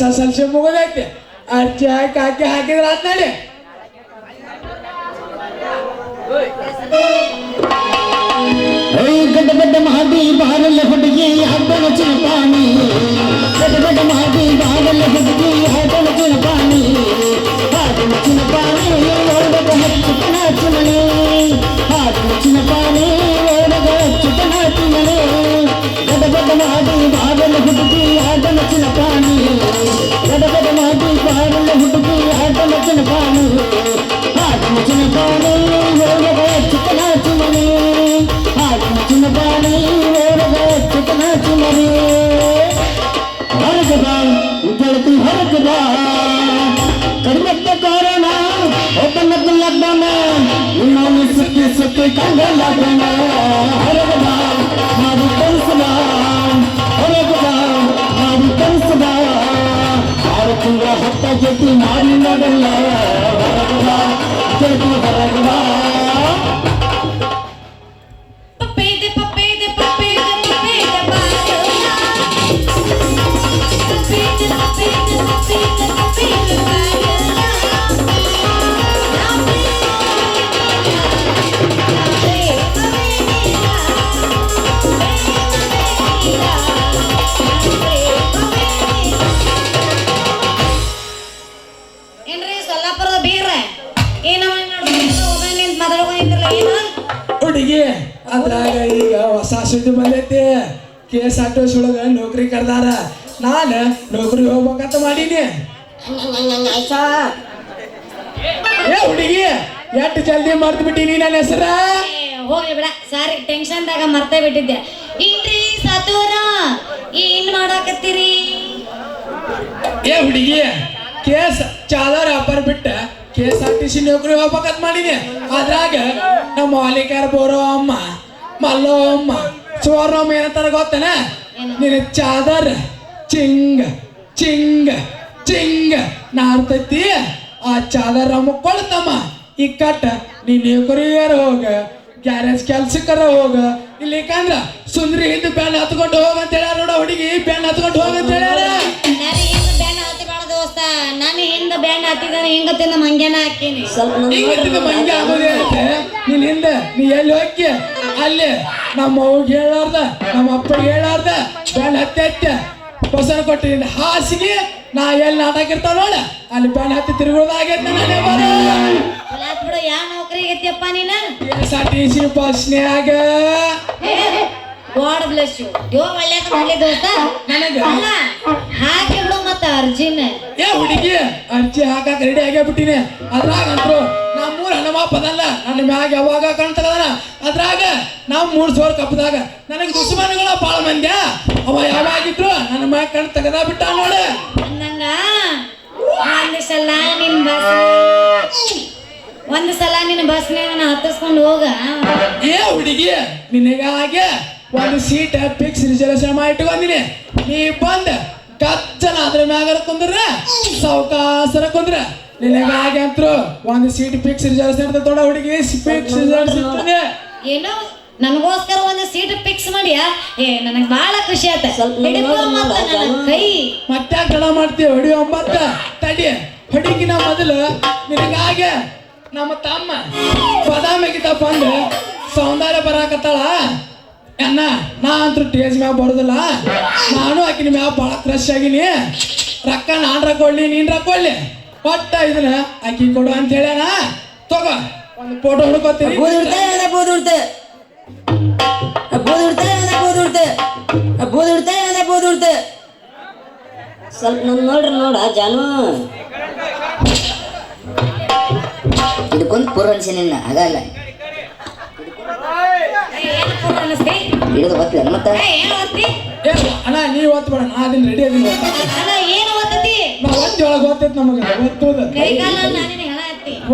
S S L C ಮುಗಿದೈತಿ ಅರ್ಜಿ ಹಾಕಿ ಹಾಕಿ ಹಾಕಿದ್ರ ಆತ್ನಡಿ ಗಡ್ಡ ಗಡ್ಡ ಮಾಡಿ ಬಾರಲ್ಲ ಹುಡುಗಿ ಹಬ್ಬನ ಚಿನಪಾನಿ ಗಡ್ಡ ಗಡ್ಡ ಮಾಡಿ ಬಾರಲ್ಲ ಹುಡುಗಿ ಹಬ್ಬನ ಚಿನಪಾನಿ ಹಾಡಿನ ಚಿನಪಾನಿ ಓಡಗ ಹಚ್ಚುತನ ಚುಮನೆ ಹಾಡಿನ ಚಿನಪಾನಿ ಓಡಗ ಹಚ್ಚುತನ ಚುಮನೆ ಗಡ್ಡ ಗಡ್ಡ ಮಾಡಿ ಬಾರಲ್ಲ ಹುಡುಗಿ ಹಬ್ಬನ ಚಿನಪಾನಿ சுத்தி கண்டல ஹரகுதா மாது கன்சுதா ஹரகுதா மாது கன்சுதா ಚಿನಪಾನಿ ಓಡಗ ಹಚ್ಚುತನ ಚುಮನೆ ಹಾಡಿನ ಚಿನ್ನಪಾನಿ ಓಡಗ ಚಿಕ್ಕನ ಚಿನ್ನರಿ ಹೊರಗದ ಉಪಳತಿ ಹೊರಗದ ಕಡಿಮೆತ್ತ ಕಾರಣ ಒಬ್ಬನದ ಲಗ್ನ ಇನ್ನೊಂದು ಸುತ್ತಿ ಸುತ್ತಿ ಕಂಡ ಲಗ್ನ ಹೊರಗದ ಮಾಡಿ ಕಲಿಸದ ಹೊರಗದ ಮಾಡಿ ಕಲಿಸದ ಆರು ತಿಂಗಳ ಹೊತ್ತ ಜೊತೆ ಮಾಡಿ ನೋಡಲ್ಲ ಹೊರಗದ ಜೊತೆ ಹೊರಗದ ಸುದ್ದಿ ಬಂದೈತಿ ಕೆ ಎಸ್ ಆರ್ ಟಿ ಒಳಗೆ ನೌಕರಿ ಕರ್ದಾರ. ನಾನು ನೌಕರಿ ಹೋಗ್ಬೇಕಂತ ಮಾಡೀನಿ. ಏ ಹುಡುಗಿ ಎಷ್ಟು ಜಲ್ದಿ ಮರ್ತು ಬಿಟ್ಟಿನಿ ನನ್ನ ಹೆಸರ? ಹೋಗ್ಲಿ ಬಿಡ ಸಾರಿ ಟೆನ್ಷನ್ದಾಗ ಮರ್ತೇ ಬಿಟ್ಟಿದ್ದೆ. ಇನ್ರಿ ಸತೂರ ಏನ್ ಮಾಡಾಕತ್ತೀರಿ? ಏ ಹುಡುಗಿ ಕೇಸ್ ಚಾದರ್ ವ್ಯಾಪಾರ ಬಿಟ್ಟ K S R T C ನೌಕರಿ ಹೋಗ್ಬೇಕಂತ ಮಾಡಿದೆ ಅದ್ರಾಗ ನಮ್ಮ ಮಾಲೀಕರ ಬೋರೋ ಅಮ್ಮ ಮಲ್ಲೋ ಅಮ್ಮ ಸುವರ್ಣಮ್ಮ ಏನಂತಾರ ಗೊತ್ತೇನ? ನಿನ್ನ ಚಾದರ್ ಚಿಂಗ್ ಚಿಂಗ್ ಚಿಂಗ್. ನಾರ್ತೈತಿ ಆ ಚಾದರ್ ಮುಕ್ಕೊಳ್ತಮ್ಮ ಈ ಕಟ್ಟ ನೀ ನೌಕರಿಗಾರ ಹೋಗ ಗ್ಯಾರೇಜ್ ಕೆಲ್ಸಕ್ಕರ ಹೋಗ ಇಲ್ಲಿಕಂದ್ರ ಸುಂದ್ರಿ ಹಿಂದ್ ಬ್ಯಾನ್ ಹತ್ಕೊಂಡು ಹೋಗ ಅಂತ ಹೇಳ್ಯಾರ ನೋಡ ಹುಡುಗಿ ಬ್ಯಾನ್ ಹತ್ಕೊಂಡು ಹೋಗ ಅಂತ ಹೇಳ್ಯಾರ. ನಾನು ಹಿಂದ ಬ್ಯಾಂಡ್ ಹತ್ತಿದ್ದಾನೆ ಹಿಂಗ ನಮ್ಮ ಮಂಗ್ಯಾನ ಹಾಕೀನಿ. ಮಂಗೆ ಆಗೋದೇ ನೀನ್ ಹಿಂದೆ ನೀ ಎಲ್ಲಿ ಹೋಗಿ ಅಲ್ಲಿ. ನಮ್ಮ ಅವ್ಗೆ ಹೇಳಾರ್ದ ನಮ್ಮ ಅಪ್ಪಗೆ ಹೇಳಾರ್ದ ಬ್ಯಾಂಡ್ ಹತ್ತಿ ಹತ್ತೆ. ಹೊಸನ ಕೊಟ್ಟಿದ್ದೀನಿ ಹಾಸಿಗೆ ನಾ ಎಲ್ಲಿ ನಾಟಕ ಇರ್ತಾವ ನೋಡ ಅಲ್ಲಿ ಬ್ಯಾನ್ ಹತ್ತಿ ತಿರುಗೋದಾಗೈತೆ ನಾನೇ ಬರ ಬಿಡು ಯಾವ ನೌಕರಿ ಐತಿಯಪ್ಪ ನೀನ? ಎಸ್ ಆರ್ ಟಿ ಸಿ ಬಸ್ನ್ಯಾಗ ಗಾಡ್ ಬ್ಲೆಸ್ ಯು ದೇವ್ ಒಳ್ಳೇದ ದೋಸ್ತ? ನನಗ? ಅಲ್ಲ ಹಾಕಿ ಬಿಡು ಮತ್ತ ಅರ್ಜಿನ. ಏ ಹುಡುಗಿ ಅರ್ಜಿ ಹಾಕಕ್ ರೆಡಿ ಆಗೇ ಬಿಟ್ಟಿನಿ ಅದ್ರಾಗ ಅಂದ್ರು ನಮ್ಮ ಮೂರ್ ಹನುಮಪ್ಪದಲ್ಲ ನನ್ನ ಮ್ಯಾಗ ಯಾವಾಗ ಕಾಣ್ತದ ಅದ್ರಾಗ ನಾವು ಮೂರ್ ಸೋರ್ ಕಪ್ಪದಾಗ ನನಗೆ ದುಶ್ಮನಗಳ ಬಾಳ ಮಂದ್ಯ? ಅವ ಯಾವಾಗಿದ್ರು ನನ್ನ ಮ್ಯಾಗ ಕಣ್ ತೆಗದ ಬಿಟ್ಟ ನೋಡು. ಅಂದಂಗ ಒಂದ್ ಸಲ ನಿನ್ ಬಸ್ ಒಂದ್ ಸಲ ನಿನ್ ಬಸ್ನಾಗ ನಾನು ಹತ್ತಿಸ್ಕೊಂಡು ಹೋಗ. ಏ ಹುಡುಗಿ ನಿನಗಾಗೆ ಒಂದು ಸೀಟ್ ಫಿಕ್ಸ್ ರಿಸರ್ವೇಶನ್ ಮಾಡಿ ಇಟ್ಕೊಂಡಿನಿ. ನೀ ಬಂದ ಕಚ್ಚನ ಅದ್ರ ಮ್ಯಾಗರ ಕುಂದ್ರ ಸಾವುಕಾಸರ ಕುಂದ್ರ ನಿನಗಾಗಿ ಅಂತ್ರು ಒಂದು ಸೀಟ್ ಫಿಕ್ಸ್ ರಿಸರ್ವ್ ಇರ್ತದೆ ತೊಡ ಹುಡುಗಿ ಫಿಕ್ಸ್ ರಿಸರ್ವ್ ಇರ್ತದೆ ಏನೋ? ನನಗೋಸ್ಕರ ಒಂದು ಸೀಟ್ ಫಿಕ್ಸ್ ಮಾಡಿಯ? ಏ ನನಗೆ ಬಹಳ ಖುಷಿ ಆಯ್ತ ಕೈ. ಮತ್ತೆ ಕಳ ಮಾಡ್ತೀವಿ ಹೊಡಿ ಒಂಬತ್ತ. ತಡಿ. ಹೊಡಿಕಿನ ಮೊದಲು ನಿನಗಾಗೆ ನಮ್ಮ ತಮ್ಮ. ಬದಾಮಿಗಿತ ಬಂದು ಸೌಂದರ್ಯ ಬರಾಕತ್ತಾಳ. ಅಣ್ಣ, ನಾ ಅಂತೂ ಟೇಜ್ ಮ್ಯಾಗ ಬರೋದಿಲ್ಲ. ನಾನು ಆಕಿನ ಮ್ಯಾಗ ಭಾಳ ಕ್ರಶ್ ಆಗಿನಿ. ರೊಕ್ಕ ನಾನು ರೊಕ್ಕೊಳ್ಳಿ ನೀನ್ ರೊಕ್ಕೊಳ್ಳಿ ಒಟ್ಟ ಇದನ್ನ ಆಕಿ ಕೊಡು ಅಂತ ಹೇಳ್ಯಾನ. ತಗೋ, ಒಂದು ಫೋಟೋ ಹುಡುಕೋತೀನಿ. ಬೂದುಡ್ತೆ ಬೂದುಡ್ತೆ ಬೂದುಡ್ತೆ ಬೂದುಡ್ತೆ ಬೂದುಡ್ತೆ ಸ್ವಲ್ಪ ನನ್ನ ನೋಡ್ರಿ, ನೋಡ ಜಾನು. ಇದಕ್ಕೊಂದು ಪೂರ್ವಣಿಸಿ ನಿನ್ನ, ಆಗಲ್ಲ. ಹಿಡಿದು ಮತ್ತೆ ಅಣ್ಣ ನೀ ಒತ್ತು ಬೇಡ ನಾ ಅದನ್ನ ರೆಡಿ ಅದೀನಿ ಅಲ್ಲ ಏನು ಓದ್ತತಿ ನಾ ಒತ್ತಿ ಒಳಗೆ ಗೊತ್ತೈತೆ ನಮಗೆ ಒತ್ತುದ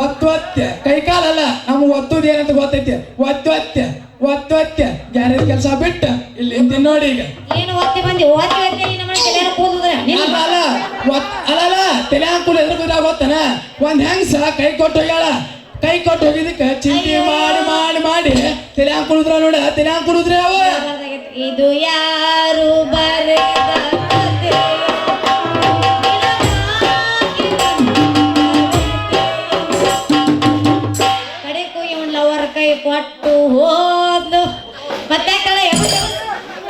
ಒತ್ತೊತ್ತೆ ಕೈ ಕಾಲಲ್ಲ ನಮ್ಗೆ ಒತ್ತುದು ಏನಂತ ಗೊತ್ತೈತಿ? ಒತ್ತೊತ್ತೆ ಒತ್ತೊತ್ತೆ ಗ್ಯಾರೇಜ್ ಕೆಲಸ ಬಿಟ್ಟು? ಇಲ್ಲಿ ನಿಂತೀನಿ ನೋಡಿ ಈಗ. ಏನು ಓದ್ತಿ ಬಂದಿ? ಓದ್ತಿ ಒತ್ತ ಅಲ್ಲ ಅಲ್ಲ ಒತ್ ಅಲ್ಲಲ್ಲ ತಲೆ ಹಾಕುಲ್ ಎದ್ರ ಕುದ್ರ ಗೊತ್ತನ ಒಂದ್ ಹೆಂಗ್ಸ ಕೈ ಕೊಟ್ಟು ಹೋಗ್ಯಾಳ. ಕೈ ಕೊಟ್ಟು ಹೋಗಿದ್ದಕ್ಕೆ ಚಿಂತೆ ಮಾಡಿ ಮಾಡಿ ಮಾಡಿ. ತಲೆ ಹಾಕೊಳುದ್ರ ಕುಡಿದ್ರ ನೋಡ ತೆನ್ಯಾಗ ಕುಡಿದ್ರಿ ಅವ. ಇದು ಯಾರು ಬರೆದ ಕಡೆ ಕಡೆಗೂ ಇವನ್ ಲವರ್ ಕೈ ಕೊಟ್ಟು ಹೋದ್ಲು. ಮತ್ತೆ ಕಳ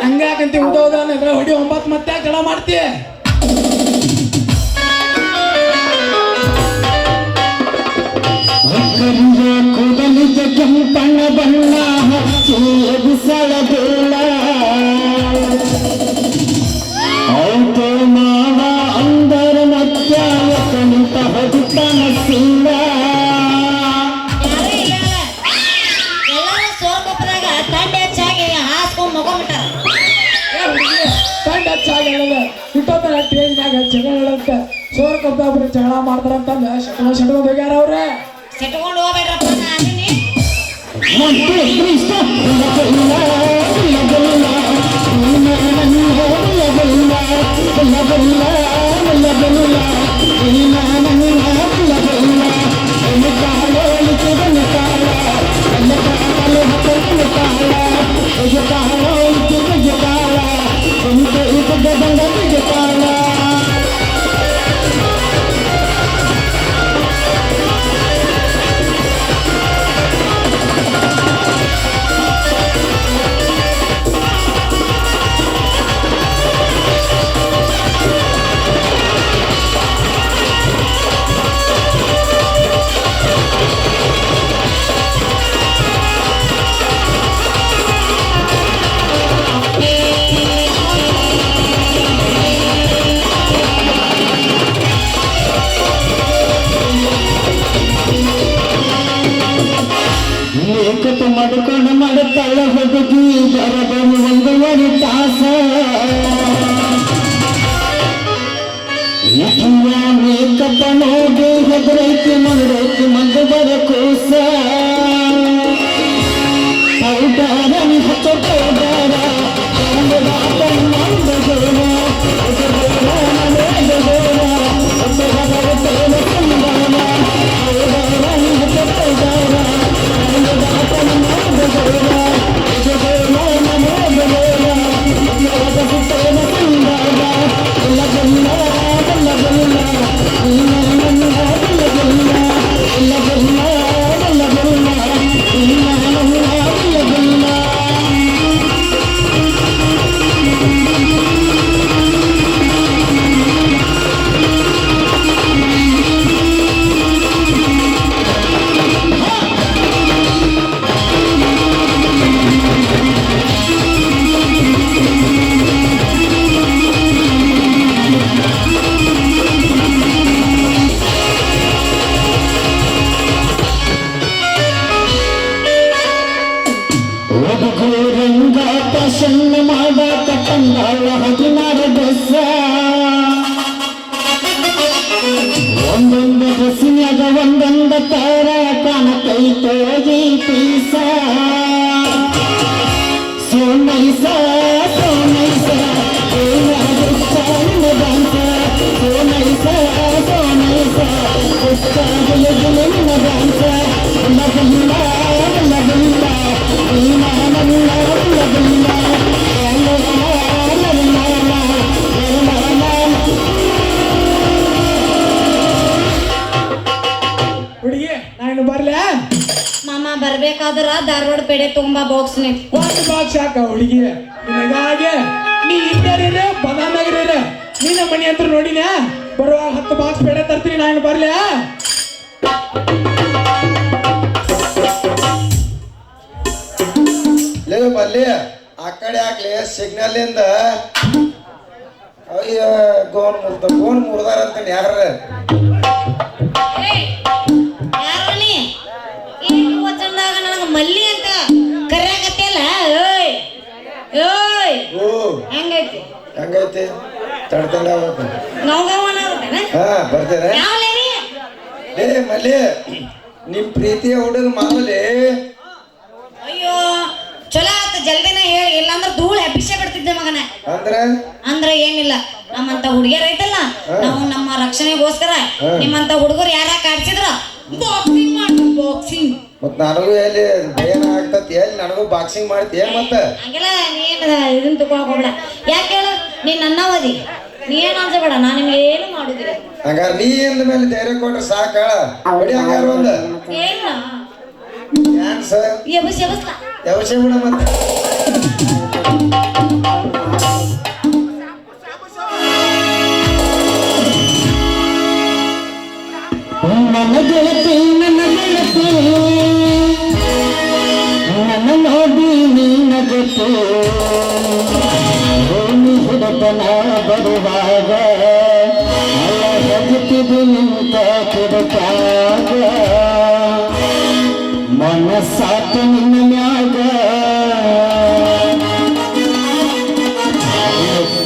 ಹಂಗಾಕಂತಿ ಉದೋದ ಇದ್ರ ಹೊಡಿ ಒಂಬತ್ತು ಮತ್ತೆ ಕಳ ಮಾಡ್ತಿ ಜಗಳ ಹೇಳಂತ ಸೋರ್ ಕಬ್ಬೊಬ್ರು ಜಗಳ ಮಾಡ್ತಾರಂತಂದ ಶಟವ ಶಟವ ಹೋಗ್ಯಾರ ಅವ್ರೆ ಸೆಟ್ಕೊಂಡು ಹೋಗ್ಬೇಡ್ರಪ್ಪ ನಾನಿನಿ ನನ್ನ ಮೇಕಪ್ಪ ನೋಡಿ ಹೆದರೈತಿ ಮಾಡೈತಿ ಮಂದು ಬರ್ಲೆ? ಮಾಮ ಬರ್ಬೇಕಾದ್ರ ಧಾರವಾಡ ಪೇಡೆ ತುಂಬಾ ಬಾಕ್ಸ್ ಒಂದು ಬಾಕ್ಸ್ ಹಾಕ ಹುಡುಗಿ. ನಿನಗಾಗೆ ನೀ ಇದ್ದಾರಿರ ಬದಾಮಾಗಿರ ನಿನ್ನ ಮನೆ ಅಂತ ನೋಡಿನ? ಬರುವ ಹತ್ತು ಬಾಕ್ಸ್ ಪೇಡೆ ತರ್ತೀನಿ ನಾನು ಬರ್ಲೆ? ಲೇ ಬರ್ಲಿ ಆ ಕಡೆ ಹಾಕ್ಲಿ ಸಿಗ್ನಲ್ ಇಂದ. ಅಯ್ಯ ಗೋನ್ ಮುರ್ದ ಗೋನ್ ಮುರ್ದಾರ ಅಂತ ಯಾರು ತಡ್ತಂಗ ಹಾ ಬರ್ತೀರ ಮಲ್ಲಿ ನಿಮ್ ಪ್ರೀತಿಯ ಹುಡುಗ ಮಾಮೂಲಿ. ಅಯ್ಯೋ ಚಲೋ ಆತ ಜಲ್ದಿನ ಹೇಳಿ. ಇಲ್ಲಾಂದ್ರ ಧೂಳು ಅಭಿಷೇಕ ಬಿಡ್ತಿದ್ದೆ ಮಗನ. ಅಂದ್ರೆ? ಅಂದ್ರೆ ಏನಿಲ್ಲ. ನಮ್ಮಂತ ಹುಡುಗಿಯರ್ ಐತಲ್ಲ ನಾವು ನಮ್ಮ ರಕ್ಷಣೆಗೋಸ್ಕರ ನಿಮ್ಮಂತ ಹುಡುಗರು ಯಾರ ಕಾಡ್ಸಿದ್ರ? ಬಾಕ್ಸಿಂಗ್ ಮಾಡು ಬಾಕ್ಸಿಂಗ್ ಮತ್ ನನಗೂ ಎಲ್ಲಿ ಭಯನ ಆಗ್ತತಿ? ಎಲ್ಲಿ ನನಗೂ ಬಾಕ್ಸಿಂಗ್ ಮಾಡ್ತಿ? ಏನ್ ಮತ್ತ? ಹಂಗೆಲ್ಲ ನೀನು ಇದನ್ನ ತಗೊಳಕ್ ಹೋಗ್ಬೇಡ. ಯಾಕೆ ಹೇಳು ನೀನ್ ನನ್ನವದಿ ನೀ ಏನು ಅನ್ಸಬೇಡ ನಾನು ನಿಮ್ಗೆ ಏನು ಮಾಡುದಿಲ್ಲ. ಹಂಗಾರ ನೀ ಎಂದ ಮೇಲೆ ಧೈರ್ಯ ಕೊಟ್ರೆ ಸಾಕ? ಹೊಡಿ ಹಂಗಾರ ಒಂದ. ಏನು? ಡ್ಯಾನ್ಸ್ ಎಬಸ್ ಎಬಸ್ಲ. ಯಾವಶ್ಯ ಬಿಡ ಮತ್ತೆ.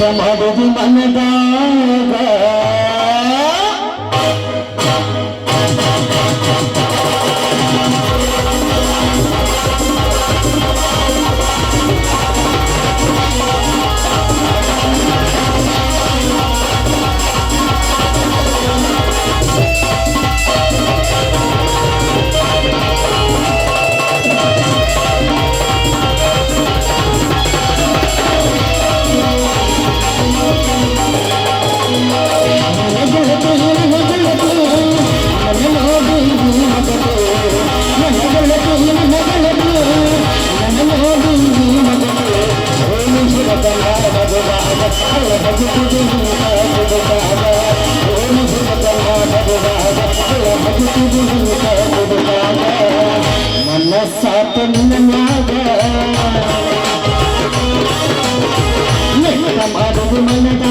আমার মনে দাদা ಮನಸ್ಸಾತ ನಿನ್ನ ಮ್ಯಾಗ ನೆಟ್ಟ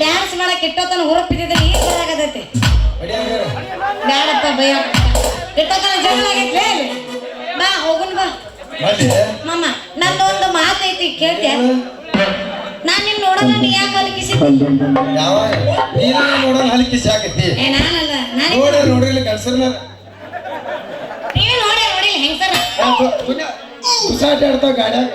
ಡ್ಯಾನ್ಸ್ ಮಾಡಕ್ ಇಟ್ಟೋತನ ಹುರುಪಿದ್ರೆ ಈಗ ಬ್ಯಾಡಪ್ಪ ಭಯ. ಇಟ್ಟೋತನ ಜಗಳ ಆಗೈತ್ಲೇ. ಬಾ ಹೋಗುನ್ ಬಾ. ಮಾಮ ನಂದೊಂದು ಮಾತೈತಿ ಕೇಳ್ತ್ಯಾ? ನಾನು ನಿನ್ ನೋಡೋಣ ನೀ ಯಾಕೆ ಯಾವ ನೀನ ನೋಡೋಣ ಹಲಿಕಿ ಸಾಕತಿ ಏ ನಾನಲ್ಲ ನಾನು ನೋಡ್ರಿ ನೋಡ್ರಿ ಕಲ್ಸರ್ನ ನೀವೇ ನೋಡಿ ನೋಡಿ ಹೆಂಗ್ಸರ? ಉಸಾಟ ಆಡ್ತಾವ ಗಾಡ್ಯಾಗ.